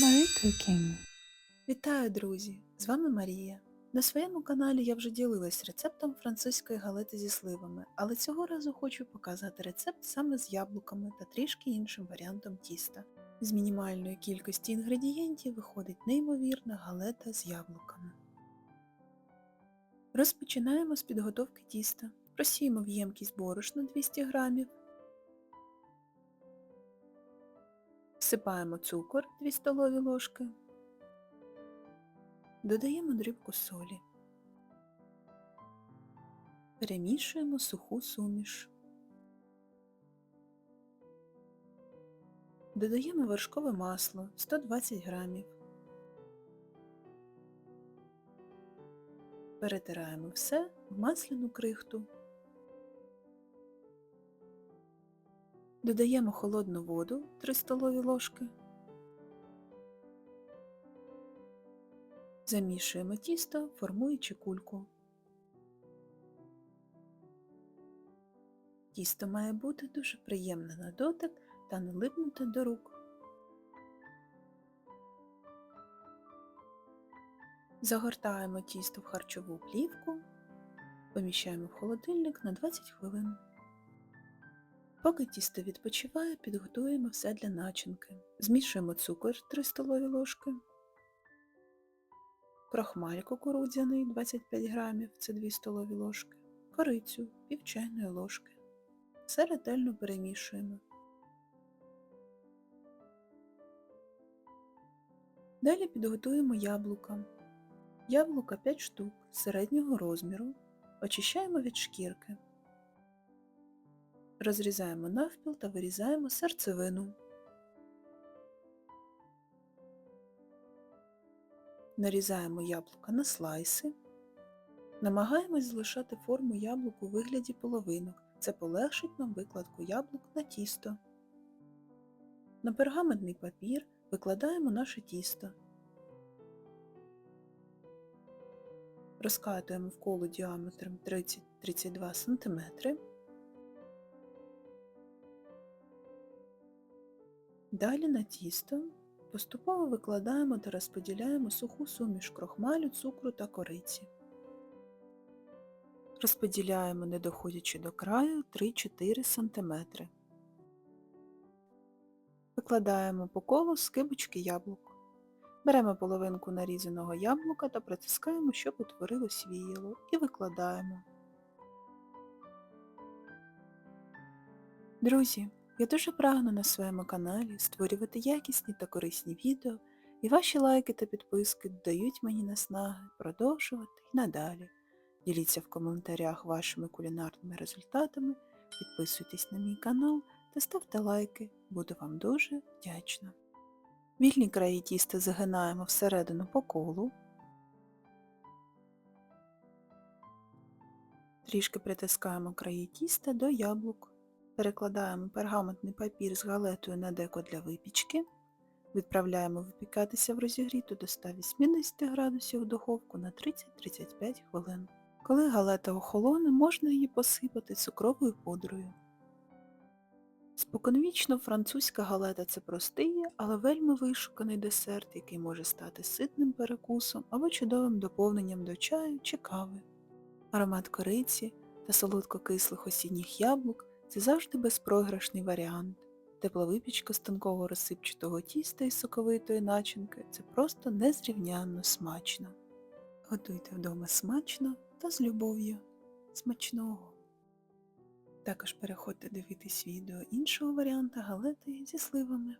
Marie Cooking. Вітаю, друзі! З вами Марія. На своєму каналі я вже ділилась рецептом французької галети зі сливами, але цього разу хочу показати рецепт саме з яблуками та трішки іншим варіантом тіста. З мінімальної кількості інгредієнтів виходить неймовірна галета з яблуками. Розпочинаємо з підготовки тіста. Просіємо в ємкість борошна 200 г. Всипаємо цукор 2 столові ложки. Додаємо дрібку солі. Перемішуємо суху суміш. Додаємо вершкове масло 120 грамів. Перетираємо все в масляну крихту. Додаємо холодну воду 3 столові ложки. Замішуємо тісто, формуючи кульку. Тісто має бути дуже приємне на дотик та не липнути до рук. Загортаємо тісто в харчову плівку, поміщаємо в холодильник на 20 хвилин. Поки тісто відпочиває, підготуємо все для начинки. Змішуємо цукор 3 столові ложки, крохмаль кукурудзяний 25 грамів, це 2 столові ложки, корицю пів чайної ложки. Все ретельно перемішуємо. Далі підготуємо яблука. Яблука 5 штук середнього розміру. Очищаємо від шкірки. Розрізаємо навпіл та вирізаємо серцевину. Нарізаємо яблука на слайси. Намагаємось залишати форму яблук у вигляді половинок. Це полегшить нам викладку яблук на тісто. На пергаментний папір викладаємо наше тісто. Розкатуємо в коло діаметром 30-32 см. Далі на тісто поступово викладаємо та розподіляємо суху суміш крохмалю, цукру та кориці. Розподіляємо, не доходячи до краю, 3-4 см. Викладаємо по колу скибочки яблук. Беремо половинку нарізаного яблука та притискаємо, щоб утворилось віяло, і викладаємо. Друзі, я дуже прагну на своєму каналі створювати якісні та корисні відео, і ваші лайки та підписки дають мені наснаги продовжувати і надалі. Діліться в коментарях вашими кулінарними результатами, підписуйтесь на мій канал та ставте лайки, буду вам дуже вдячна. Вільні краї тіста загинаємо всередину по колу. Трішки притискаємо краї тіста до яблук. Перекладаємо пергаментний папір з галетою на деко для випічки. Відправляємо випікатися в розігріту до 180 градусів духовку на 30-35 хвилин. Коли галета охолоне, можна її посипати цукровою пудрою. Споконвічно французька галета це простий, але вельми вишуканий десерт, який може стати ситним перекусом або чудовим доповненням до чаю чи кави. Аромат кориці та солодко-кислих осінніх яблук це завжди безпрограшний варіант. Тепла випічка з тонкого розсипчатого тіста і соковитої начинки це просто незрівнянно смачно. Готуйте вдома смачно та з любов'ю. Смачного! Також переходьте дивитись відео іншого варіанта галети зі сливами.